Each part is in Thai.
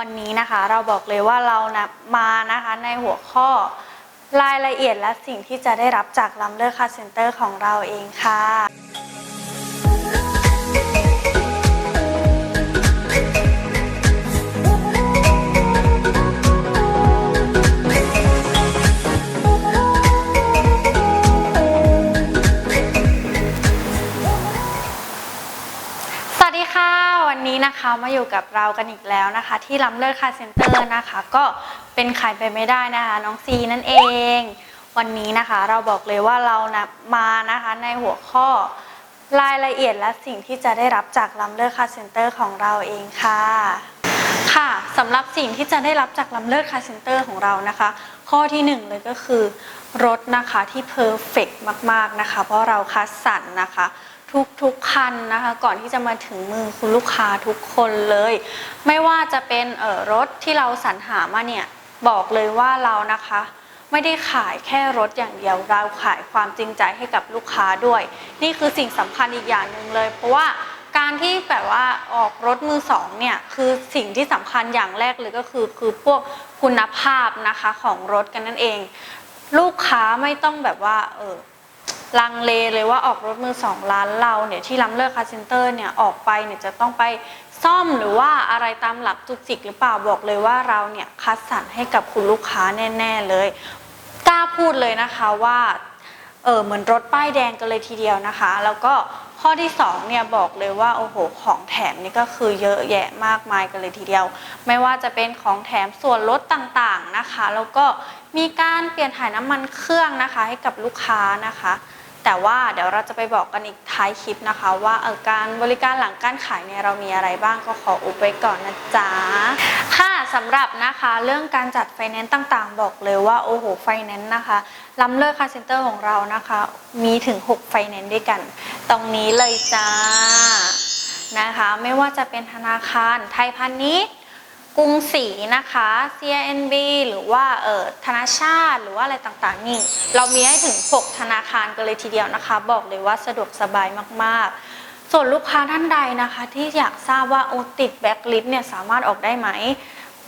วันนี้นะคะเราบอกเลยว่าเรานะมานะคะในหัวข้อรายละเอียดและสิ่งที่จะได้รับจากลัมเลอร์คาเซ็นเตอร์ของเราเองค่ะ วันนี้นะคะมาอยู่กับเรากันอีกแล้วนะคะ ที่ลัมเลอร์คาเซ็นเตอร์นะคะ ก็เป็นใครไปไม่ได้นะคะ น้องซีนั่นเอง วันนี้นะคะเราบอกเลยว่าเรานะมานะคะในหัวข้อรายละเอียดและสิ่งที่จะได้รับจากลัมเลอร์คาเซ็นเตอร์ของเราเองค่ะ ค่ะสำหรับสิ่งที่จะได้รับจากลัมเลอร์คาเซ็นเตอร์ของเรานะคะ ข้อที่หนึ่งเลยก็คือรถนะคะที่เพอร์เฟกมากๆนะคะ เพราะเราคัดสรรนะคะ ทุกๆคันนะคะ ก่อนที่จะมาถึงมือคุณลูกค้าทุกคนเลย ไม่ว่าจะเป็นเออรถที่เราสรรหามาเนี่ยบอกเลยว่าเรานะคะ ไม่ได้ขายแค่รถอย่างเดียวเราขายความจริงใจให้กับลูกค้าด้วย นี่คือสิ่งสำคัญอีกอย่างหนึ่งเลย เพราะว่าการที่แบบว่าออกรถมือสองเนี่ยคือสิ่งที่สำคัญอย่างแรกเลยก็คือ คือพวกคุณภาพนะคะของรถกันนั่นเอง ลูกค้าไม่ต้องแบบว่าเออ ลังเลเลยว่าออกรถมือสองร้านเราเนี่ยที่ล้ำเลิกคาร์เซนเตอร์เนี่ยออกไปเนี่ยจะต้องไปซ่อมหรือว่าอะไรตามหลักจุกจิกหรือเปล่าบอกเลยว่าเราเนี่ยคัดสรรให้กับคุณลูกค้าแน่ ๆ เลยกล้าพูดเลยนะคะว่าเออเหมือนรถป้ายแดงกันเลยทีเดียวนะคะ แล้วก็ข้อที่สองเนี่ยบอกเลยว่าโอ้โหของแถมนี่ก็คือเยอะแยะมากมายกันเลยทีเดียว ไม่ว่าจะเป็นของแถมส่วนลดต่างๆนะคะ แล้วก็มีการเปลี่ยนถ่ายน้ำมันเครื่องนะคะ ให้กับลูกค้านะคะ แต่ว่าเดี๋ยวเราจะไปบอกกันอีกท้ายคลิปนะคะ ว่าเออการบริการหลังการขายเนี่ยเรามีอะไรบ้างก็ขออุบไว้ก่อนนะจ๊ะค่ะสำหรับนะคะเรื่องการจัดไฟแนนซ์ต่างๆ บอกเลยว่าโอ้โหไฟแนนซ์นะคะล้ำเลิศคาเซ็นเตอร์ของเรานะคะ มีถึง 6 ไฟแนนซ์ด้วยกัน ตรงนี้เลยจ้านะคะ ไม่ว่าจะเป็นธนาคารไทยพาณิชย์ กรุงศรีนะคะ CNB หรือว่าเอ่อธนาชาติหรือว่าอะไรต่างๆนี่เรามีให้ถึง 6 ธนาคารกันเลยทีเดียวนะคะ บอกเลยว่าสะดวกสบายมากๆ ส่วนลูกค้าท่านใดนะคะ ที่อยากทราบว่าโอติดแบ็กลิสเนี่ยสามารถออกได้ไหม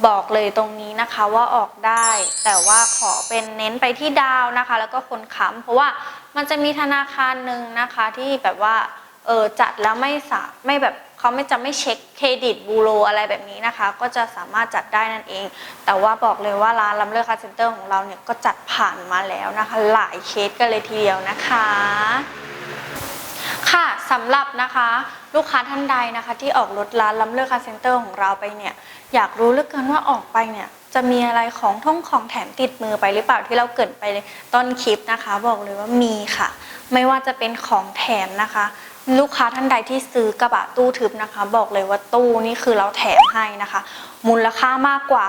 บอกเลยตรงนี้นะคะว่าออกได้ แต่ว่าขอเป็นเน้นไปที่ดาวนะคะ แล้วก็คนค้ำเพราะว่ามันจะมีธนาคารหนึ่งนะคะที่แบบว่าเออจัดแล้วไม่สาไม่แบบ เขาไม่จะไม่เช็คเครดิตบูโรอะไรแบบนี้นะคะ ก็จะสามารถจัดได้นั่นเอง แต่ว่าบอกเลยว่าร้านลัมเลอร์คาเซ็นเตอร์ของเราเนี่ยก็จัดผ่านมาแล้วนะคะ หลายเคสกันเลยทีเดียวนะคะ ค่ะสำหรับนะคะลูกค้าท่านใดนะคะ ที่ออกรถร้านลัมเลอร์คาเซ็นเตอร์ของเราไปเนี่ย อยากรู้เหลือเกินว่าออกไปเนี่ยจะมีอะไรของท่องของแถมติดมือไปหรือเปล่าที่เราเกิดไปต้นคลิปนะคะ บอกเลยว่ามีค่ะ ไม่ว่าจะเป็นของแถมนะคะ ลูกค้าท่านใดที่ซื้อกระบะตู้ทึบนะคะ บอกเลยว่าตู้นี่คือเราแถมให้นะคะ มูลค่ามากกว่า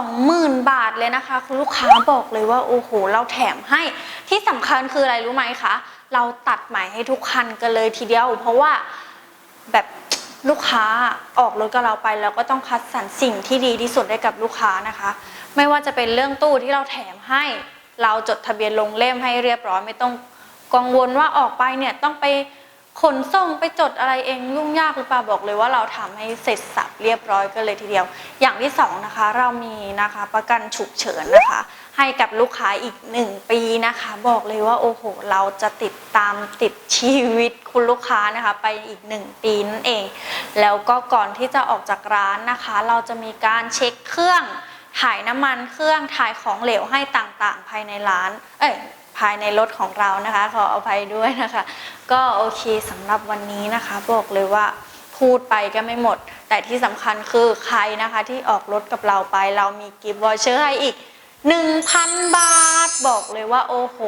20,000 บาทเลยนะคะ คุณลูกค้าบอกเลยว่าโอ้โหเราแถมให้ที่สำคัญคืออะไรรู้ไหมคะเราตัดใหม่ให้ทุกคันกันเลยทีเดียว เพราะว่าแบบลูกค้าออกรถกับเราไปเราก็ต้องคัดสรรสิ่งที่ดีที่สุดให้กับลูกค้านะคะ ไม่ว่าจะเป็นเรื่องตู้ที่เราแถมให้ เราจดทะเบียนลงเล่มให้เรียบร้อยไม่ต้องกังวลว่าออกไปเนี่ยต้องไป ขนส่งไปจดอะไรเองยุ่งยากหรือเปล่าบอกเลยว่าเราทำให้เสร็จสับเรียบร้อยกันเลยทีเดียว อย่างที่สองนะคะเรามีนะคะประกันฉุกเฉินนะคะ ให้กับลูกค้าอีกหนึ่งปีนะคะ บอกเลยว่าโอ้โหเราจะติดตามติดชีวิตคุณลูกค้านะคะ ไปอีกหนึ่งปีนั่นเอง แล้วก็ก่อนที่จะออกจากร้านนะคะ เราจะมีการเช็คเครื่องถ่ายน้ำมันเครื่องถ่ายของเหลวให้ต่างๆ ภายในร้าน เอ้ย ภายในรถของเรานะคะ ขออภัยด้วยนะคะ ก็โอเคสำหรับวันนี้นะคะ บอกเลยว่าพูดไปก็ไม่หมด แต่ที่สำคัญคือใครนะคะที่ออกรถกับเราไป เรามีกิฟต์วอเชอร์ให้อีก 1,000 บาท บอกเลยว่าโอ้โห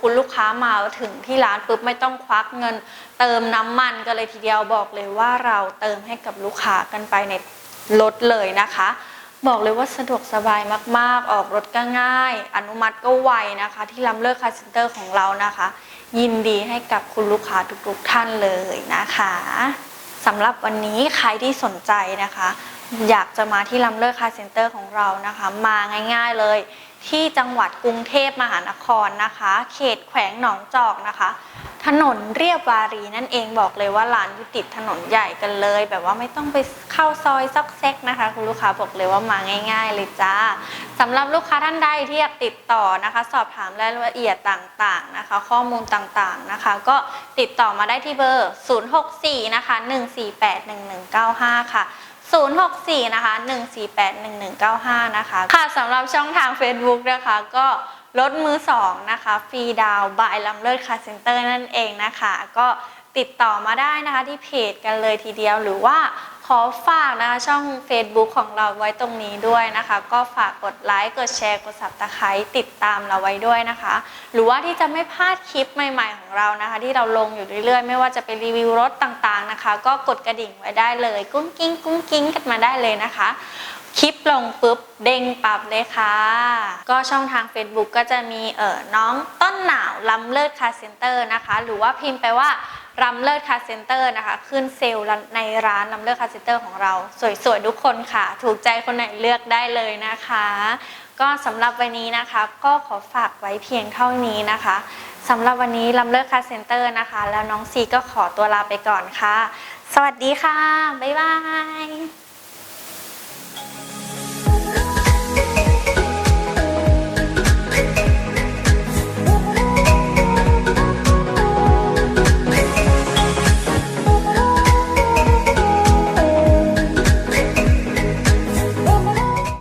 คุณลูกค้ามาถึงที่ร้านปุ๊บไม่ต้องควักเงิน เติมน้ำมันกันเลยทีเดียวบอกเลยว่าเราเติมให้กับลูกค้ากันไปในรถเลยนะคะ บอกเลยว่าสะดวกสบายมาก ๆ ออกรถก็ง่าย อนุมัติก็ไวนะคะ ที่ล้ำเลิกคาร์เซ็นเตอร์ของเรานะคะ ยินดีให้กับคุณลูกค้าทุก ๆ ท่านเลยนะคะสำหรับวันนี้ใครที่สนใจนะคะ อยากจะมาที่ล้ำเลิกคาร์เซ็นเตอร์ของเรานะคะ มาง่าย ๆเลย ที่จังหวัดกรุงเทพมหานครนะคะ เขตแขวงหนองจอกนะคะ ถนนเรียบวารีนั่นเองบอกเลยว่าร้านอยู่ติดถนนใหญ่กันเลย แบบว่าไม่ต้องไปเข้าซอยซอกแซกนะคะ คุณลูกค้าบอกเลยว่ามาง่าย ๆ เลยจ้าสำหรับลูกค้าท่านใดที่อยากติดต่อนะคะ สอบถามรายละเอียดต่างๆนะคะ ข้อมูลต่างๆนะคะ ก็ติดต่อมาได้ที่เบอร์ 064 นะคะ 1481195 ค่ะ 064 นะคะ 1481195 นะคะ ค่ะสำหรับช่องทาง Facebook นะคะ ก็ลดมือ2นะคะ ฟรีดาวบายลำเลิศคาเซ็นเตอร์นั่นเองนะคะ ก็ติดต่อมาได้นะคะที่เพจกันเลยทีเดียวหรือว่า ขอฝากนะคะช่อง Facebook ของเราไว้ตรงนี้ด้วยนะคะ ก็ฝากกดไลค์กดแชร์กด Subscribe ติดตามเราไว้ด้วยนะคะ หรือว่าที่จะไม่พลาดคลิปใหม่ๆของเรานะคะ ที่เราลงอยู่เรื่อยๆ ไม่ว่าจะเป็นรีวิวรถต่างๆนะคะ ก็กดกระดิ่งไว้ได้เลย กุ้งกิ้งกุ้งกิ้งกันมาได้เลยนะคะ คลิปลงปุ๊บเด้งปรับเลยค่ะ ก็ช่องทาง Facebook ก็จะมีเอ่อน้องต้นหนาวลำเลิศคาเซนเตอร์นะคะ หรือว่าพิมพ์ไปว่า รำเลิศคาเซ็นเตอร์นะคะ ขึ้นเซลล์ในร้านลำเลิศคาเซ็นเตอร์ของเรา สวยๆทุกคนค่ะ ถูกใจคนไหนเลือกได้เลยนะคะ ก็สำหรับวันนี้นะคะ ก็ขอฝากไว้เพียงเท่านี้นะคะสำหรับวันนี้ลำเลิศคาเซ็นเตอร์นะคะ แล้วน้องซีก็ขอตัวลาไปก่อนค่ะ สวัสดีค่ะ บ๊ายบาย